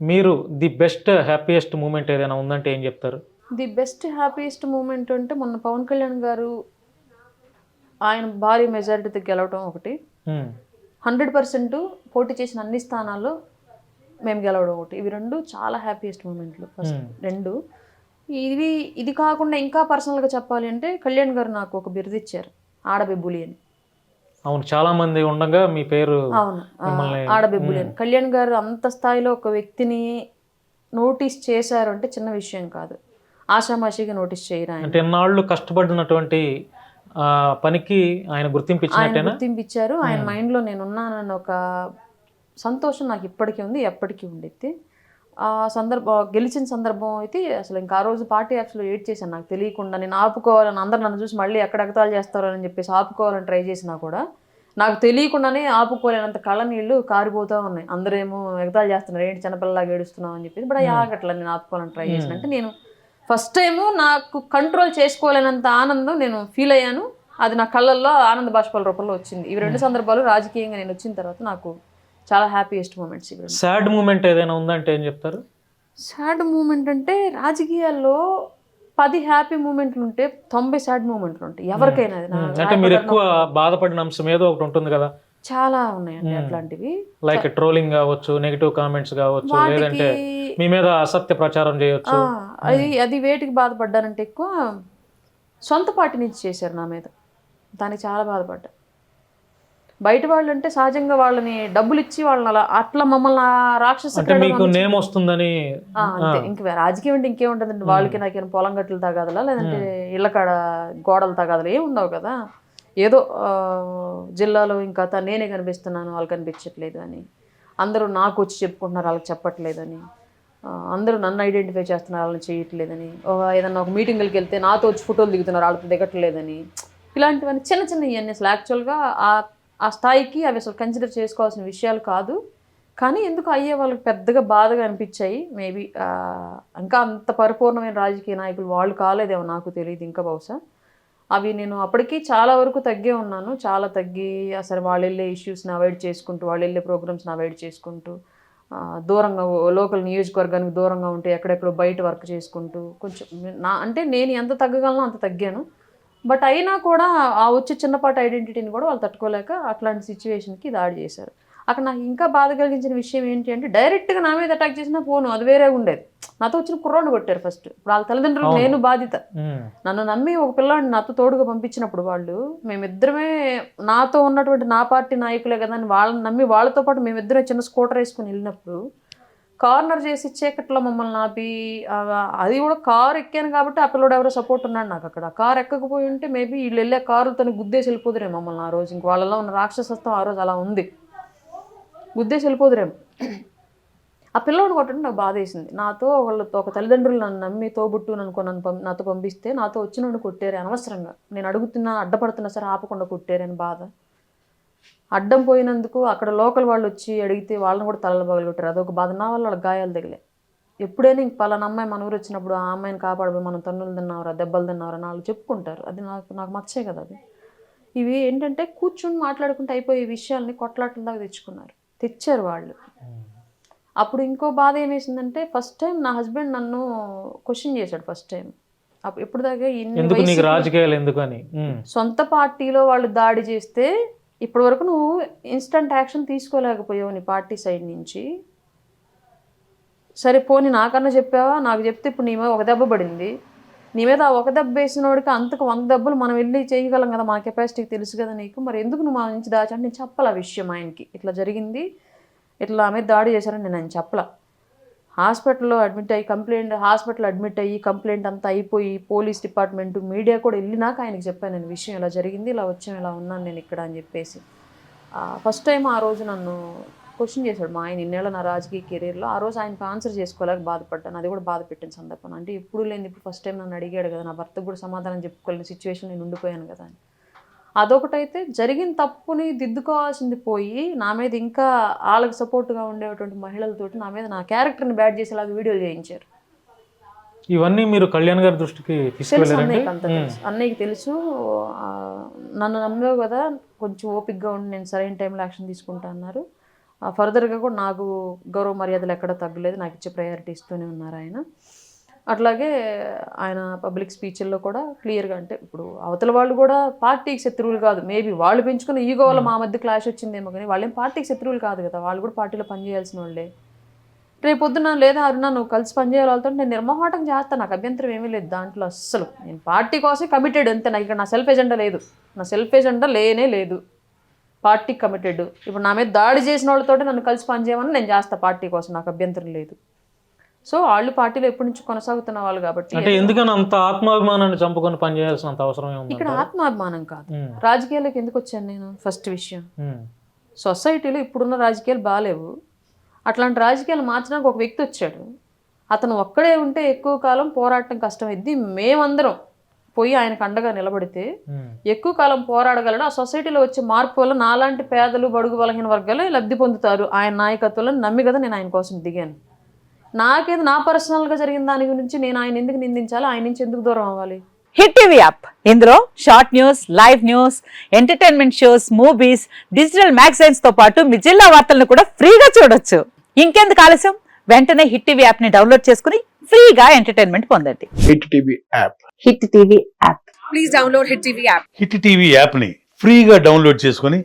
మీరు the best happiest moment ఏదైనా ఉందంటే ఏం చెప్తారు? ది బెస్ట్ హ్యాపీయెస్ట్ మూమెంట్ అంటే మొన్న పవన్ కళ్యాణ్ గారు ఆయన భారీ మెజారిటీతో గెలవటం ఒకటి. హండ్రెడ్ పర్సెంట్ పోటీ చేసిన అన్ని స్థానాల్లో మేము గెలవడం ఒకటి. ఇవి రెండు చాలా హ్యాపీయెస్ట్ మూమెంట్లు ఫస్ట్ రెండు. ఇవి ఇది కాకుండా ఇంకా పర్సనల్గా చెప్పాలి అంటే కళ్యాణ్ గారు నాకు ఒక బిరుదు ఇచ్చారు ఆడబెబ్బులి అని. అవును చాలా మంది ఉండగా మీ పేరు అవును. ఆడబెబ్బులి. కళ్యాణ్ గారు అంత స్థాయిలో ఒక వ్యక్తిని నోటీస్ చేశారు అంటే చిన్న విషయం కాదు. ఆషామాషిగా నోటీస్ చేయరు అంటే ఎన్నాళ్ళు కష్టపడినటువంటి ఆ పనికి ఆయన గుర్తింపు ఆయన ఇచ్చినట్టేనా? గుర్తింపు ఇచ్చారు. ఆయన మైండ్లో నేను ఉన్నానన్న ఒక సంతోషం నాకు ఇప్పటికీ ఉంది ఎప్పటికీ ఉండిద్ది ఆ సందర్భం గెలిచిన సందర్భం అయితే అసలు ఇంకా ఆ రోజు పార్టీ యాప్స్లో ఏడ్ చేశాను. నాకు తెలియకుండా నేను ఆపుకోవాలని అందరు నన్ను చూసి మళ్ళీ ఎక్కడ ఎగతాలు చేస్తారో అని చెప్పేసి ఆపుకోవాలని ట్రై చేసినా కూడా నాకు తెలియకుండానే ఆపుకోలేనంత కళ్ళ నీళ్ళు కారిపోతూ ఉన్నాయి. అందరేమో ఎగతాలు చేస్తున్నారు. ఏంటి చిన్నపిల్లలాగా ఏడుస్తున్నావు అని చెప్పేసి బట్ ఆగట్లా నేను ఆపుకోవాలని ట్రై చేసిన. అంటే నేను ఫస్ట్ టైము నాకు కంట్రోల్ చేసుకోలేనంత ఆనందం నేను ఫీల్ అయ్యాను. అది నా కళ్ళల్లో ఆనంద బాష్పాల రూపంలో వచ్చింది. ఇవి రెండు సందర్భాలు రాజకీయంగా నేను వచ్చిన తర్వాత నాకు చాలా హ్యాపీయెస్ట్ మూమెంట్స్ ఇవి సాడ్ మూమెంట్ ఏదైనా ఉందంటే ఏం చెప్తారు? సాడ్ మూమెంట్ అంటే రాజకీయాల్లో పది హ్యాపీ మూమెంట్లు ఉంటే తొంభై సాడ్ మూమెంట్లు ఉంటాయి. ఎవరికైనా అంటే మీరు ఎక్కువ బాధపడిన అంశం ఏదో ఒకటి ఉంటుంది కదా? చాలా ఉన్నాయండి అట్లాంటివి. లైక్ ట్రోలింగ్ కావచ్చు నెగిటివ్ కామెంట్స్ కావచ్చు లేదంటే మీ మీద అసత్య ప్రచారం చేయొచ్చు. అది అది వేటికి బాధపడ్డానంటే ఎక్కువ సొంత పార్టీ నుంచి చేశారు నా మీద. దానికి చాలా బాధపడ్డా. బయట వాళ్ళు అంటే సహజంగా వాళ్ళని డబ్బులు ఇచ్చి వాళ్ళని అలా అట్లా మమ్మల్ని రాక్షస మీకు నేమ్ వస్తుందని అంతే. ఇంక రాజకీయం అంటే ఇంకేముంటుందండి వాళ్ళకి నాకేమైనా పొలం గట్లు తగాదలా? లేదంటే ఇళ్ళ కాడ గోడలు తగాదలా? ఏం ఉండవు కదా? ఏదో జిల్లాలో ఇంకా నేనే కనిపిస్తున్నాను వాళ్ళు కనిపించట్లేదు అని. అందరూ నాకు వచ్చి చెప్పుకుంటున్నారు వాళ్ళకి చెప్పట్లేదని అందరూ నన్ను ఐడెంటిఫై చేస్తున్నారు వాళ్ళని చేయట్లేదని. ఒక ఏదన్నా ఒక మీటింగ్కి వెళ్తే నాతో వచ్చి ఫోటోలు దిగుతున్నారు వాళ్ళతో దిగట్లేదని. ఇలాంటివన్నీ చిన్న చిన్న ఇవన్నీ అసలు యాక్చువల్గా ఆ ఆ స్థాయికి అవి అసలు కన్సిడర్ చేసుకోవాల్సిన విషయాలు కాదు. కానీ ఎందుకు అయ్యే వాళ్ళకి పెద్దగా బాధగా అనిపించాయి? మేబీ ఇంకా అంత పరిపూర్ణమైన రాజకీయ నాయకులు వాళ్ళు కాలేదేమో నాకు తెలియదు ఇంకా బహుశా. అవి నేను అప్పటికి చాలా వరకు తగ్గే ఉన్నాను. చాలా తగ్గి అసలు వాళ్ళు వెళ్ళే ఇష్యూస్ని అవాయిడ్ చేసుకుంటూ వాళ్ళు వెళ్ళే ప్రోగ్రామ్స్ని అవాయిడ్ చేసుకుంటూ దూరంగా లోకల్ నియోజకవర్గానికి దూరంగా ఉంటే ఎక్కడెక్కడో బయట వర్క్ చేసుకుంటూ కొంచెం నా అంటే నేను ఎంత తగ్గగలనో అంత తగ్గాను. బట్ అయినా కూడా ఆ వచ్చే చిన్నపాటి ఐడెంటిటీని కూడా వాళ్ళు తట్టుకోలేక అట్లాంటి సిచ్యువేషన్కి దాడి చేశారు. అక్కడ నాకు ఇంకా బాధ కలిగించిన విషయం ఏంటి అంటే డైరెక్ట్గా నా మీద అటాక్ చేసిన పోను అది వేరే ఉండేది. నాతో వచ్చిన కుర్రాన్ని కొట్టారు ఫస్ట్. ఇప్పుడు వాళ్ళ తల్లిదండ్రులు నేను బాధిత. నన్ను నమ్మి ఒక పిల్లాడిని నాతో తోడుగా పంపించినప్పుడు వాళ్ళు మేమిద్దరమే నాతో ఉన్నటువంటి నా పార్టీ నాయకులే కదా అని వాళ్ళని నమ్మి వాళ్ళతో పాటు మేమిద్దరం చిన్న స్కూటర్ వేసుకుని వెళ్ళినప్పుడు కార్నర్ చేసి చీకట్లో మమ్మల్ని ఆపి అది కూడా కారు ఎక్కాను కాబట్టి ఆ పిల్లడు ఎవరో సపోర్ట్ ఉన్నాడు నాకు అక్కడ. కారు ఎక్కకపోయి ఉంటే మేబీ వీళ్ళు వెళ్ళే తను గుద్దేసి వెళ్ళిపోదురేమో మమ్మల్ని ఆ రోజు. ఇంక వాళ్ళలో ఉన్న రాక్షసత్వం ఆ రోజు అలా ఉంది. గుద్దేసి వెళ్ళిపోదురేమో. ఆ పిల్లోడు కొట్టడం నాకు బాధ వేసింది. నాతో వాళ్ళతో ఒక తల్లిదండ్రులు నన్ను నమ్మి తోబుట్టు అనుకో నన్ను పం- నాతో పంపిస్తే నాతో వచ్చిన కొట్టారు అనవసరంగా. నేను అడుగుతున్నా అడ్డపడుతున్నా సరే ఆపకుండా కొట్టారని బాధ. అడ్డం పోయినందుకు అక్కడ లోకల్ వాళ్ళు వచ్చి అడిగితే వాళ్ళని కూడా తలలు పగలు కొట్టారు అదొక బాధ. నా వల్ల వాళ్ళకి గాయాలు తగిలే. ఎప్పుడైనా ఇంక పలానా అమ్మాయి మన ఊరు వచ్చినప్పుడు ఆ అమ్మాయిని కాపాడబోయి మనం తన్నులు తిన్నావరా దెబ్బలు తిన్నావరా వాళ్ళు చెప్పుకుంటారు. అది నాకు నాకు మచ్చే కదా అది. ఇవి ఏంటంటే కూర్చుని మాట్లాడుకుంటే అయిపోయే విషయాల్ని కొట్లాటల దాకా తెచ్చుకున్నారు. తెచ్చారు వాళ్ళు. అప్పుడు ఇంకో బాధ ఏమేసిందంటే ఫస్ట్ టైం నా హస్బెండ్ నన్ను క్వశ్చన్ చేశాడు ఫస్ట్ టైం అప్పుడు ఎప్పుడు దాకా ఇన్ని ఎందుకు రాజకీయాలు ఎందుకు అని? ఉమ్, సొంత పార్టీలో వాళ్ళు దాడి చేస్తే ఇప్పటి వరకు నువ్వు ఇన్స్టంట్ యాక్షన్ తీసుకోలేకపోయావు నీ పార్టీ సైడ్ నుంచి. సరే పోనీ నాకన్నా చెప్పావా? నాకు చెప్తే ఇప్పుడు నీ మీద ఒక దెబ్బ పడింది. నీ మీద ఒక దెబ్బ వేసినోడికి అంతకు వంద దెబ్బలు మనం వెళ్ళి చేయగలం కదా మా కెపాసిటీకి తెలుసు కదా నీకు. మరి ఎందుకు నువ్వు మా నుంచి దాచా నేను చెప్పాలి ఆ విషయం ఆయనకి. ఇట్లా జరిగింది. ఇట్లా ఆమె దాడి చేశారని నేను ఆయన చెప్పలా. హాస్పిటల్లో అడ్మిట్ అయ్యి కంప్లైంట్ హాస్పిటల్ అడ్మిట్ అయ్యి కంప్లైంట్ అంతా అయిపోయి పోలీస్ డిపార్ట్మెంట్ మీడియా కూడా వెళ్ళినాక ఆయనకి చెప్పాను నేను విషయం ఇలా జరిగింది ఇలా వచ్చాం ఇలా ఉన్నాను నేను ఇక్కడ అని చెప్పేసి. ఫస్ట్ టైం ఆ రోజు నన్ను క్వశ్చన్ చేశాడు మా ఆయన ఇన్నేళ్ళ నా రాజకీయ కెరీర్లో ఆ రోజు ఆయనకు ఆన్సర్ చేసుకోలేక బాధపడ్డాను. అది కూడా బాధ పెట్టిన సందర్భం. అంటే ఎప్పుడు లేని ఇప్పుడు ఫస్ట్ టైం నన్ను అడిగాడు కదా నా భర్తకు కూడా సమాధానం చెప్పుకోలేని సిచ్యువేషన్ నేను ఉండిపోయాను కదా అని. అదొకటైతే జరిగిన తప్పుని దిద్దుకోవాల్సింది పోయి నా మీద ఇంకా వాళ్ళకి సపోర్ట్గా ఉండేటువంటి మహిళలతోటి నా మీద నా క్యారెక్టర్ని బ్యాడ్ చేసేలాగా వీడియోలు చేయించారు. ఇవన్నీ మీరు కళ్యాణ్ గారి దృష్టికి అన్నయ్యకి తెలుసు. నన్ను నమ్మావు కదా కొంచెం ఓపిక్గా ఉండి నేను సరైన టైంలో యాక్షన్ తీసుకుంటా అన్నారు. ఫర్దర్గా కూడా నాకు గౌరవ మర్యాదలు ఎక్కడ తగ్గలేదు. నాకు ఇచ్చే ప్రయారిటీ ఇస్తూనే ఉన్నారు ఆయన. అట్లాగే ఆయన పబ్లిక్ స్పీచ్ల్లో కూడా క్లియర్గా అంటే ఇప్పుడు అవతల వాళ్ళు కూడా పార్టీకి శత్రువులు కాదు. మేబీ వాళ్ళు పెంచుకున్న ఈగో వల్ల మా మధ్య క్లాష్ వచ్చిందేమో కానీ వాళ్ళేం పార్టీకి శత్రువులు కాదు కదా. వాళ్ళు కూడా పార్టీలో పనిచేయాల్సిన వాళ్ళే. రేపు పొద్దున లేదా అరుణ నువ్వు కలిసి పనిచేయాలి వాళ్ళతో నేను నిర్మోహాటం చేస్తాను నాకు అభ్యంతరం ఏమీ లేదు దాంట్లో అస్సలు. నేను పార్టీ కోసం కమిటెడ్ అంతే. నాకు ఇక్కడ నా సెల్ఫ్ ఎజెండా లేదు. నా సెల్ఫ్ ఎజెండా లేనే లేదు. పార్టీకి కమిటెడ్ ఇప్పుడు నా మీద దాడి చేసిన వాళ్ళతో నన్ను కలిసి పనిచేయమని నేను చేస్తాను పార్టీ కోసం నాకు అభ్యంతరం లేదు. సో వాళ్ళు పార్టీలో ఎప్పటి నుంచి కొనసాగుతున్న వాళ్ళు కాబట్టి అంటే ఎందుకని అంత ఆత్మాభిమానాన్ని చంపుకొని పనిచేయాల్సినంత అవసరం ఏముంది ఇక్కడ ఆత్మాభిమానం కాదు. రాజకీయాలకు ఎందుకు వచ్చాను నేను? ఫస్ట్ విషయం. సొసైటీలో ఇప్పుడున్న రాజకీయాలు బాగాలేవు. అట్లాంటి రాజకీయాలు మార్చడానికి ఒక వ్యక్తి వచ్చాడు. అతను ఒక్కడే ఉంటే ఎక్కువ కాలం పోరాటం కష్టమైద్ది. మేమందరం పోయి ఆయనకు అండగా నిలబడితే. ఎక్కువ కాలం పోరాడగలడు. ఆ సొసైటీలో వచ్చే మార్పు వల్ల నాలాంటి పేదలు బడుగు బలహీన వర్గాలు లబ్ధి పొందుతారు. ఆయన నాయకత్వంలో నమ్మి కదా నేను ఆయన కోసం దిగాను. నాకేది నా పర్సనల్గా జరిగిన దాని గురించి నేను ఆయన ఎందుకు నిందించాలి? ఆయన నుంచి ఎందుకు దూరం అవ్వాలి? Hit TV app. ఇందులో short news live news entertainment shows movies digital మ్యాగజైన్స్తో పాటు మీ జిల్లా వార్తలను కూడా ఫ్రీగా చూడొచ్చు. ఇంకెందుకు ఆలస్యం? వెంటనే హిట్ టీవీ యాప్ని డౌన్లోడ్ చేసుకుని ఫ్రీగా ఎంటర్టైన్మెంట్ పొందండి. Hit TV app. Hit TV app. Hit TV యాప్ని ఫ్రీగా డౌన్లోడ్ చేసుకొని